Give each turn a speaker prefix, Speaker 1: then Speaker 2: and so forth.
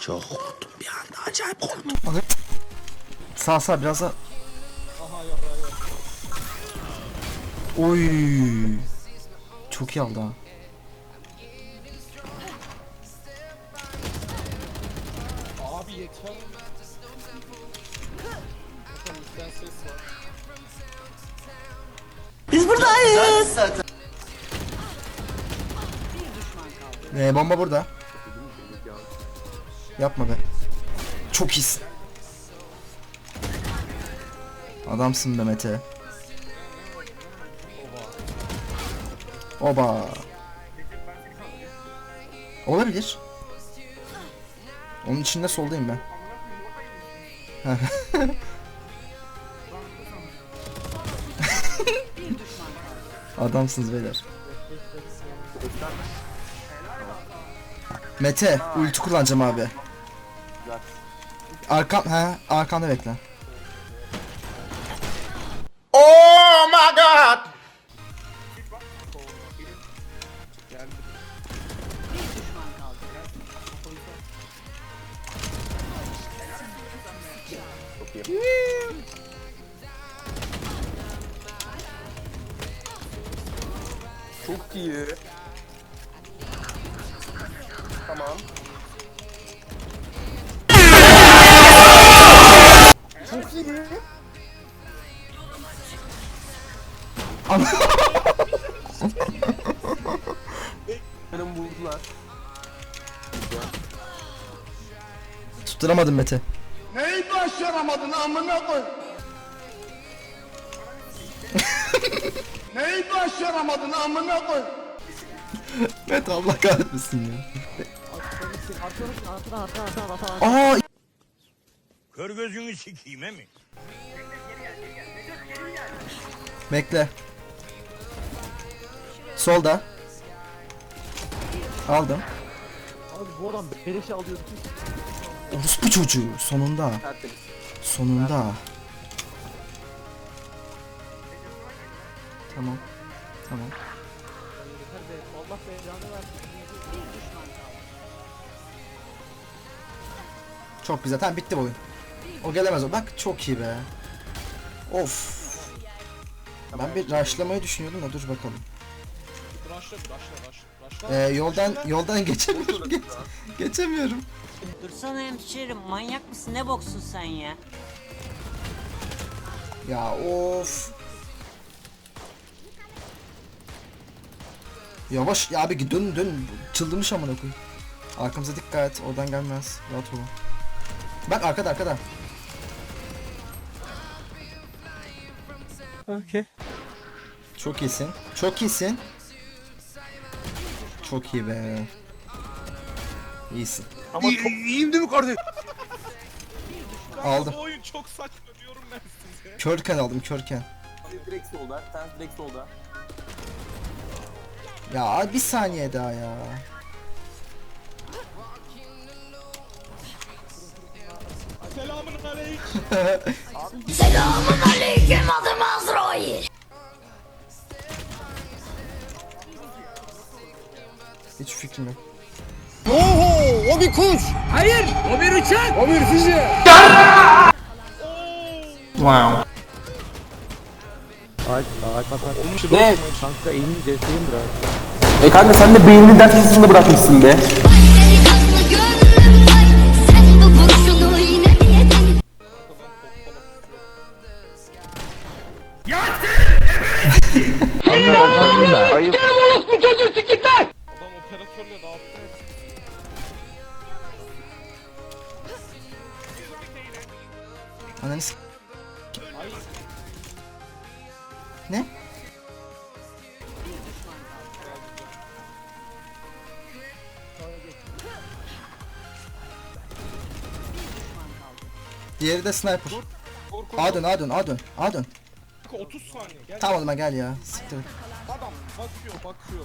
Speaker 1: Çok korktum bir anda acayip korktum.
Speaker 2: Sağ sağ biraz da.
Speaker 3: Aha yarrağı ya.
Speaker 2: Oy. Çok iyi aldı ha.
Speaker 3: Abi yeter. Bakalım üstten
Speaker 2: Ee, bomba burada. Yapma be. Çok iyisin. Adamsın be Mete. Oba. Olabilir. Onun içinde soldayım ben. Adamsınız beyler. Mete, ulti kullanacağım abi. Arkam, he, arkanda bekle.
Speaker 1: Oh my god!
Speaker 3: Çok iyi. Tamam. Çok iyi. Benim vurdular.
Speaker 2: Tutturamadım Mete.
Speaker 1: Neyi başaramadın amına koy? Neyi başaramadın amına koy?
Speaker 2: Mete Allah kahretmesin ya. Aa,
Speaker 4: Kör gözünü sikeyim he mi?
Speaker 2: bekle. Solda. Aldım.
Speaker 5: Abi bu adam beleşe alıyordu.
Speaker 2: Orospu çocuğu sonunda. Sonunda. Tamam. Tamam.
Speaker 5: Allah belanı versin.
Speaker 2: Çok güzel. Tamam bitti bu oyun. O gelemez o. Bak çok iyi be. Of. Ben bir rushlamayı düşünüyordum da dur bakalım.
Speaker 3: Rush'la rush'la rush'la. Rush'la.
Speaker 2: Ee, yoldan yoldan geçemiyorum. Geç, geçemiyorum.
Speaker 6: Dursana hemşerim manyak mısın ne boksun sen ya?
Speaker 2: Ya of. Yavaş ya abi dön dön. Çıldırmış amına koyayım. Arkamıza dikkat. Oradan gelmez. Rahat olun. Bak arkada arkada.
Speaker 5: Okey.
Speaker 2: Çok iyisin. Çok iyisin. Çok iyi be. İyisin.
Speaker 5: Ama çok
Speaker 4: İyiyim değil mi kardeş?
Speaker 2: Aldım.
Speaker 3: Bu oyun çok saçma diyorum ben size.
Speaker 2: Körken aldım körken.
Speaker 5: direkt solda. Sen direkt solda.
Speaker 2: Ya bir saniye daha ya.
Speaker 3: Selamun aleyküm.
Speaker 7: Adım Azrail.
Speaker 2: Hiç fikrim yok.
Speaker 5: Ağaç, ağaç atar. Ne? Kanka elini ceseyim biraz.
Speaker 8: E kanka sen de beynini ders sesinde bırakmışsın be.
Speaker 2: Ananı s- Ne? Diğeri de sniper.
Speaker 3: Vur vur.
Speaker 2: A dön, A dön, A dön, A dön.
Speaker 3: 30 saniye gel.
Speaker 2: Tamam o zaman gel ya. Siktir.
Speaker 3: Adam bakıyor bakıyor.